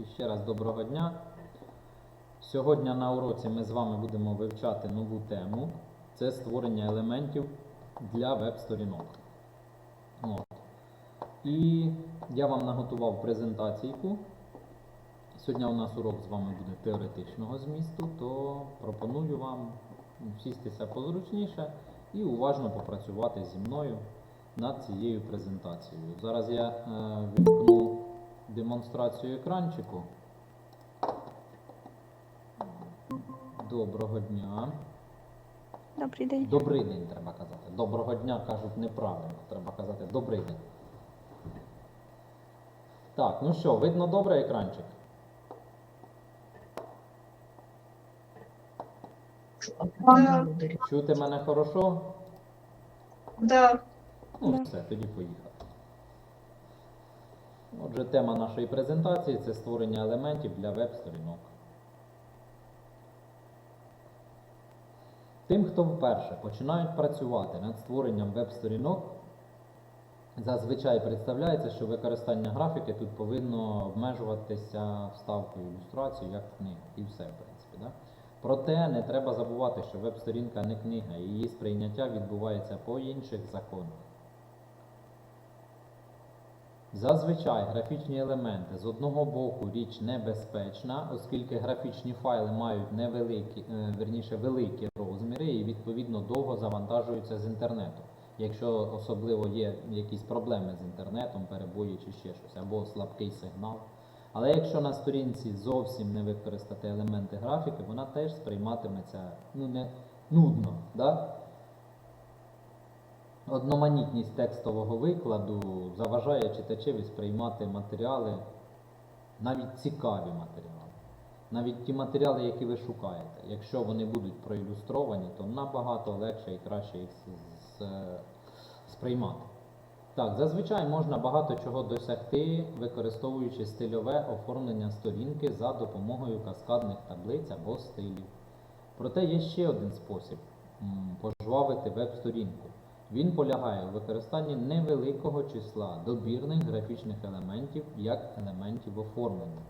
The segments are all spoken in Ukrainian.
І ще раз доброго дня. Сьогодні на уроці ми з вами будемо вивчати нову тему. Це створення елементів для веб-сторінок. І я вам наготував презентаційку. Сьогодні у нас урок з вами буде теоретичного змісту, то пропоную вам сістися позручніше і уважно попрацювати зі мною над цією презентацією. Зараз я е, вімкну демонстрацію екранчику. Доброго дня. Добрий день. Добрий день треба казати. Доброго дня кажуть неправильно. Треба казати добрий день. Так, ну що, видно добре екранчик? Чути мене хорошо? Да. Ну, все, тоді поїхали. Отже, тема нашої презентації це створення елементів для веб-сторінок. Тим, хто вперше починають працювати над створенням веб-сторінок, зазвичай представляється, що використання графіки тут повинно обмежуватися вставкою ілюстрації, як в і все, в принципі. Да? Проте не треба забувати, що веб-сторінка не книга, її сприйняття відбувається по інших законах. Зазвичай графічні елементи з одного боку річ небезпечна, оскільки графічні файли мають невеликі, е, верніше великі розміри і відповідно довго завантажуються з інтернету. Якщо особливо є якісь проблеми з інтернетом, перебої чи ще щось, або слабкий сигнал. Але якщо на сторінці зовсім не використати елементи графіки, вона теж сприйматиметься ну, не нудно. Да? Одноманітність текстового викладу заважає читачеві сприймати матеріали, навіть цікаві матеріали, навіть ті матеріали, які ви шукаєте. Якщо вони будуть проілюстровані, то набагато легше і краще їх сприймати. Так, зазвичай можна багато чого досягти, використовуючи стильове оформлення сторінки за допомогою каскадних таблиць або стилів. Проте є ще один спосіб пожвавити веб-сторінку. Він полягає у використанні невеликого числа добірних графічних елементів як елементів оформлення.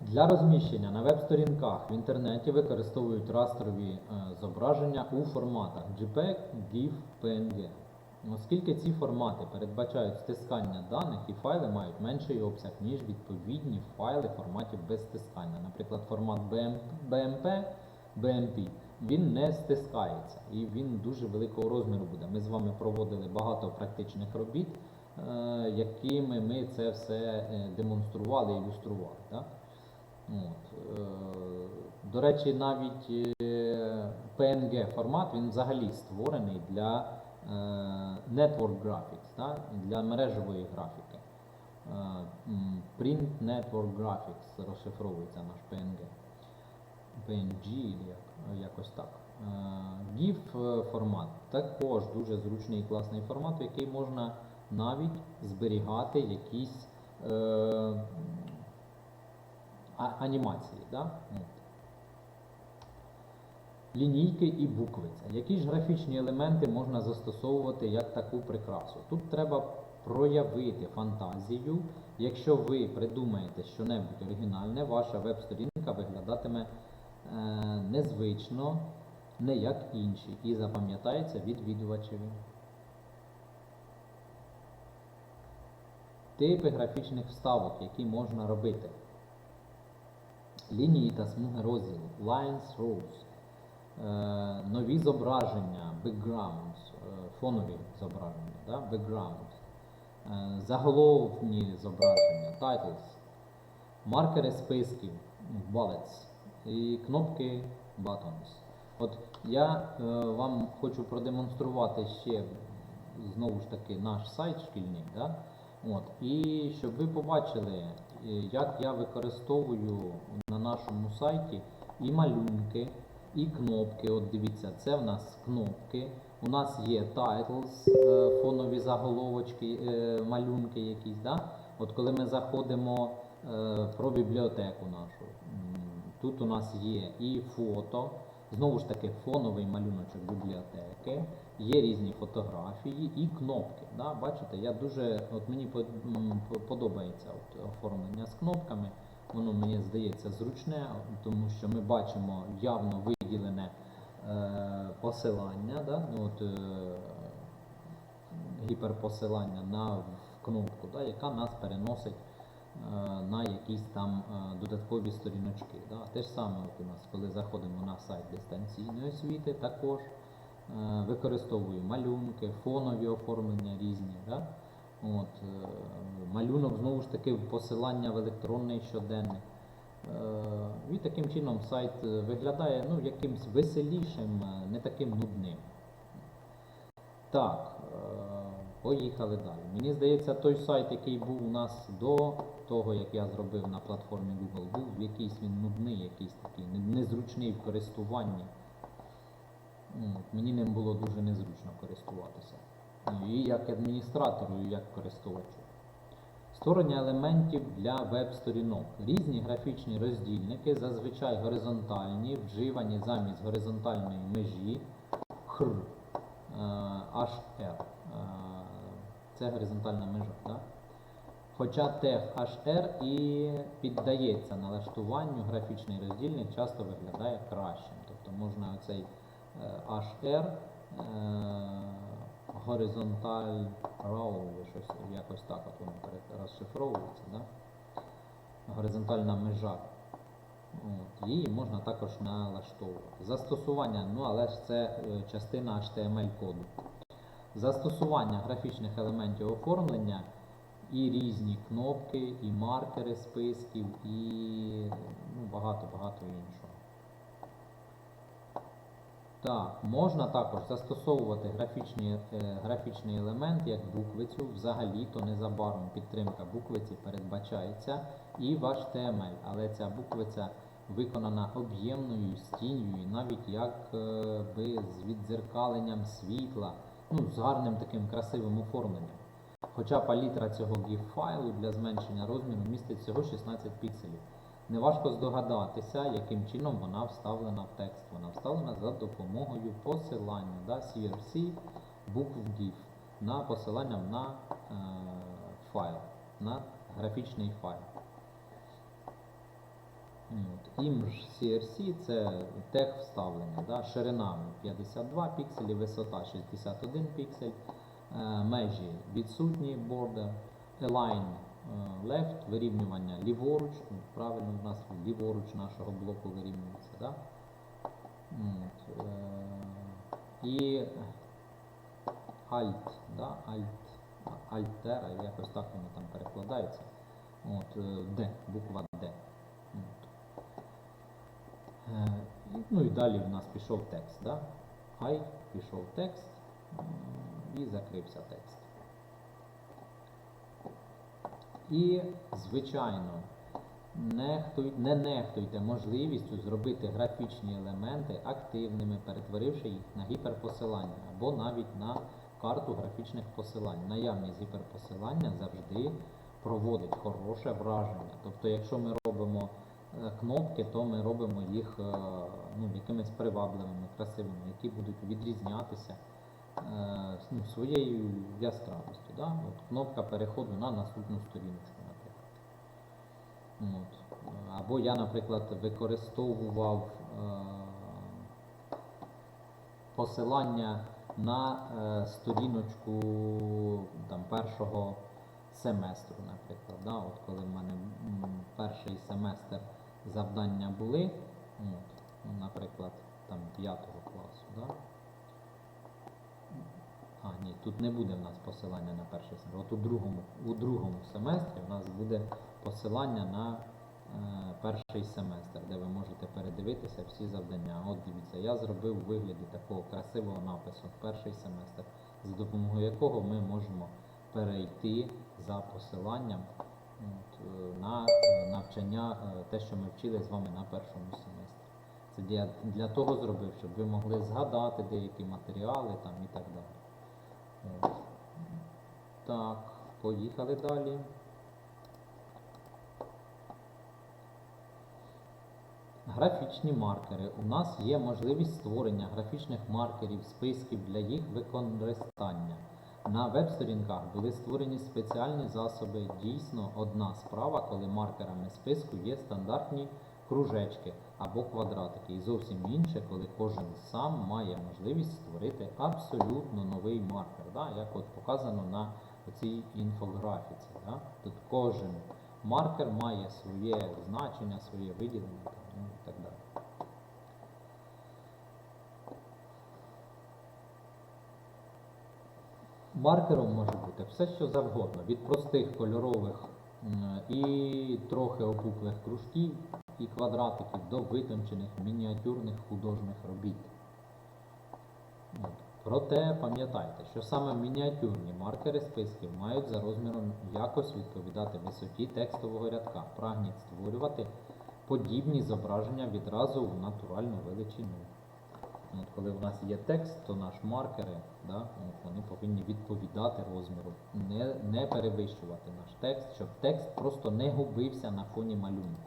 Для розміщення на веб-сторінках в інтернеті використовують растрові е, зображення у форматах JPEG, GIF, PNG. Оскільки ці формати передбачають стискання даних і файли мають менший обсяг, ніж відповідні файли форматів без стискання. Наприклад, формат BMP, BMP він не стискається і він дуже великого розміру буде. Ми з вами проводили багато практичних робіт, е, якими ми це все е, демонстрували, ілюстрували. Так? От. е, До речі, навіть PNG формат він взагалі створений для Network Graphics, да? для мережевої графіки. Е, Print Network Graphics розшифровується наш PNG. PNG, як, якось так. Е, GIF е, формат також дуже зручний і класний формат, який можна навіть зберігати якісь е, анімації. Да? Лінійки і буквиця. Які ж графічні елементи можна застосовувати як таку прикрасу? Тут треба проявити фантазію. Якщо ви придумаєте щось оригінальне, ваша веб-сторінка виглядатиме е, незвично, не як інші, і запам'ятається відвідувачеві. Типи графічних вставок, які можна робити. Лінії та смуги розділу, lines, rows, нові зображення, backgrounds, е, фонові зображення, да? backgrounds, е, заголовні зображення, titles, маркери списків, bullets і кнопки buttons. От я е, вам хочу продемонструвати ще знову ж таки наш сайт шкільний. Да? От, і щоб ви побачили, е, як я використовую на нашому сайті і малюнки, і кнопки. От дивіться, це в нас кнопки. У нас є titles, е, фонові заголовочки, е, малюнки якісь. Да? От коли ми заходимо е, про бібліотеку нашу, тут у нас є і фото, знову ж таки фоновий малюночок бібліотеки, є різні фотографії і кнопки. Да? Бачите, я дуже, от мені подобається от оформлення з кнопками. Воно мені здається зручне, тому що ми бачимо явно виділене е, посилання, да? ну, от, е, гіперпосилання на кнопку, да? яка нас переносить е, на якісь там додаткові сторіночки. Да? Те ж саме от у нас, коли заходимо на сайт дистанційної освіти, також використовую малюнки, фонові оформлення різні. Да? От, малюнок знову ж таки посилання в електронний щоденник. Е, І таким чином сайт е, виглядає ну, якимсь веселішим, е, не таким нудним. Так, поїхали далі. Мені здається, той сайт, який був у нас до того, як я зробив на платформі Google, був якийсь він нудний, якийсь такий незручний в користуванні. Мені ним було дуже незручно користуватися. Ну, і як адміністратору, і як користувачу. Створення елементів для веб-сторінок. Різні графічні роздільники, зазвичай горизонтальні, вживані замість горизонтальної межі хр, е, HR. Е, Це горизонтальна межа. Да? Хоча тег HR і піддається налаштуванню, графічний роздільник часто виглядає кращим. Тобто можна оцей е, HR горизонталь row, щось якось так от воно розшифровується. Да? Горизонтальна межа. От, її можна також налаштовувати. Застосування, ну але ж це е, частина HTML коду. Застосування графічних елементів оформлення і різні кнопки, і маркери списків, і ну, багато-багато іншого. Так, можна також застосовувати графічні, е, графічний елемент як буквицю. Взагалі-то незабаром підтримка буквиці передбачається і в HTML, але ця буквиця виконана об'ємною з тінню і навіть як е, би з віддзеркаленням світла, ну, з гарним таким красивим оформленням. Хоча палітра цього GIF файлу для зменшення розміру містить всього 16 пікселів. Неважко здогадатися, яким чином вона вставлена в текст. Вона вставлена за допомогою посилання да, CRC букв GIF на посиланням на е, файл, на графічний файл. От. Image CRC це тег вставлення, да, ширина 52 пікселі, висота 61 піксель, е, межі відсутні border, align left, вирівнювання ліворуч, ну, правильно в нас ліворуч нашого блоку вирівнюється. Да? От, е, і alt, да, alt, altera, якось так воно там перекладається. От, е, D, буква D. От. Е, Ну і далі в нас пішов текст. Да? Хай пішов текст і закрився текст. І, звичайно, нехтуй, не нехтуйте можливістю зробити графічні елементи активними, перетворивши їх на гіперпосилання або навіть на карту графічних посилань. Наявність гіперпосилання завжди проводить хороше враження. Тобто, якщо ми робимо е, кнопки, то ми робимо їх е, ну, якимись привабливими, красивими, які будуть відрізнятися ну, своєю яскравістю. Да? От кнопка переходу на наступну сторіночку, наприклад. От. Е, Або я, наприклад, використовував е, посилання на е, сторіночку там, першого семестру, наприклад. Да? От коли в мене перший семестр завдання були, от, ну, наприклад, там 5 класу. Да? А, ні, тут не буде в нас посилання на перший семестр. От у другому, у другому семестрі в нас буде посилання на е, перший семестр, де ви можете передивитися всі завдання. От дивіться, я зробив у вигляді такого красивого напису перший семестр, за допомогою якого ми можемо перейти за посиланням от, е, на е, навчання, е, те, що ми вчили з вами на першому семестрі. Це я для того зробив, щоб ви могли згадати деякі матеріали там і так далі. Так, поїхали далі. графічні маркери. У нас є можливість створення графічних маркерів, списків для їх використання. На веб-сторінках були створені спеціальні засоби. Дійсно, одна справа, коли маркерами списку є стандартні кружечки або квадратики. І зовсім інше, коли кожен сам має можливість створити абсолютно новий маркер, да? як от показано на цій інфографіці. Да? Тут кожен маркер має своє значення, своє виділення ну, і так далі. Маркером може бути все, що завгодно, від простих кольорових і трохи опуклих кружків і квадратиків до витончених мініатюрних художніх робіт. От. Проте пам'ятайте, що саме мініатюрні маркери списків мають за розміром якось відповідати висоті текстового рядка. Прагніть створювати подібні зображення відразу в натуральну величину. От коли в нас є текст, то наш маркери, да, от вони повинні відповідати розміру, не, не перевищувати наш текст, щоб текст просто не губився на фоні малюнку.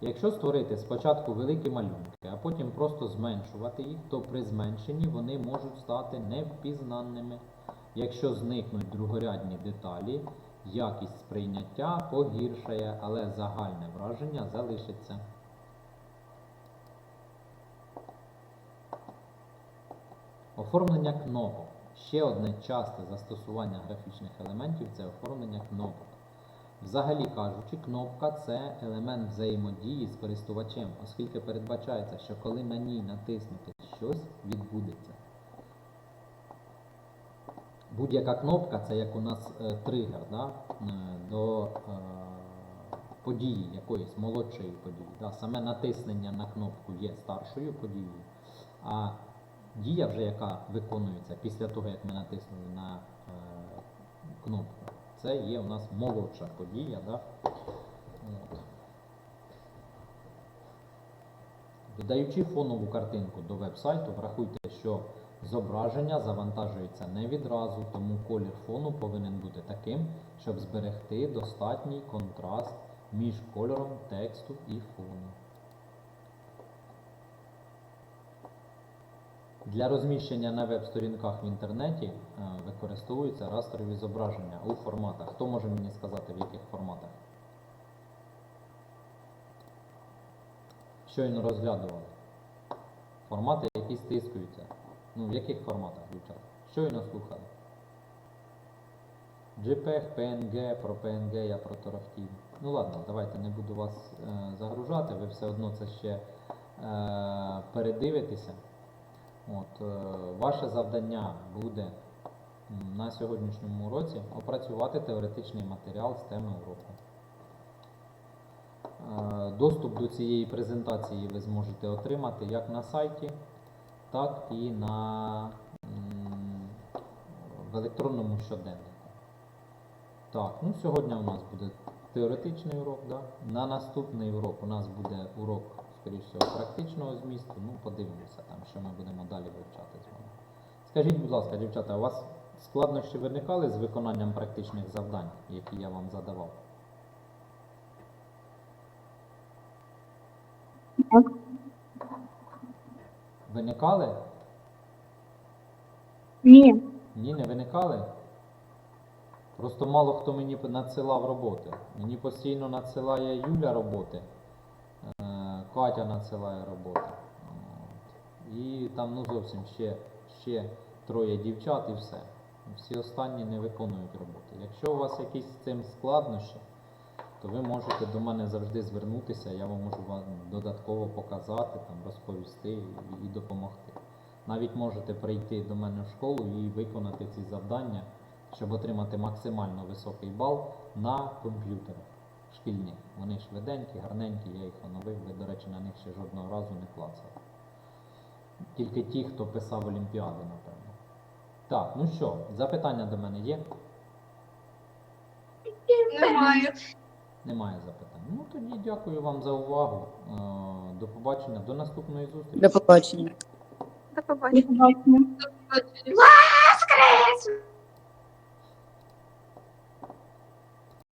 Якщо створити спочатку великі малюнки, а потім просто зменшувати їх, то при зменшенні вони можуть стати невпізнаними. Якщо зникнуть другорядні деталі, якість сприйняття погіршає, але загальне враження залишиться. Оформлення кнопок. Ще одне часте застосування графічних елементів це оформлення кнопок. Взагалі кажучи, кнопка це елемент взаємодії з користувачем, оскільки передбачається, що коли на ній натиснути щось, відбудеться. Будь-яка кнопка це як у нас е, тригер да, е, до е, події, якоїсь молодшої події. Да. Саме натиснення на кнопку є старшою подією, а дія, вже яка виконується після того, як ми натиснули на е, кнопку, це є у нас молодша подія. Да? От. Додаючи фонову картинку до веб-сайту, врахуйте, що зображення завантажується не відразу, тому колір фону повинен бути таким, щоб зберегти достатній контраст між кольором тексту і фону. Для розміщення на веб-сторінках в інтернеті е, використовуються растрові зображення у форматах. Хто може мені сказати, в яких форматах? Щойно розглядували. Формати, які стискуються. Ну, в яких форматах, дівчата? Щойно слухали. JPEG, PNG, про PNG я проторохтів. Ну ладно, давайте не буду вас е, загружати, ви все одно це ще е, передивитеся. От, е, ваше завдання буде на сьогоднішньому уроці опрацювати теоретичний матеріал з теми уроку. Е, Доступ до цієї презентації ви зможете отримати як на сайті, так і на, в електронному щоденнику. Так, ну сьогодні у нас буде теоретичний урок, да? на наступний урок у нас буде урок, скоріш всього, практичного змісту. Ну, подивимося там, що ми будемо далі вивчати з вами. Скажіть, будь ласка, дівчата, у вас складнощі виникали з виконанням практичних завдань, які я вам задавав? Так. Виникали? Ні. Ні, не виникали. Просто мало хто мені надсилав роботи. Мені постійно надсилає Юля роботи, е, Катя надсилає роботи. І там ну зовсім ще, ще троє дівчат і все. Всі останні не виконують роботи. Якщо у вас якісь з цим складнощі, то ви можете до мене завжди звернутися, я вам можу вам додатково показати, там, розповісти і, і допомогти. Навіть можете прийти до мене в школу і виконати ці завдання, щоб отримати максимально високий бал на комп'ютерах шкільних. Вони швиденькі, гарненькі, я їх оновив, ви, до речі, на них ще жодного разу не клацали. Тільки ті, хто писав Олімпіади, напевно. Так, ну що, запитання до мене є? Немає. Немає запитань. Ну тоді дякую вам за увагу. Е, До побачення, до наступної зустрічі. До побачення. До До побачення. побачення. Воскрес!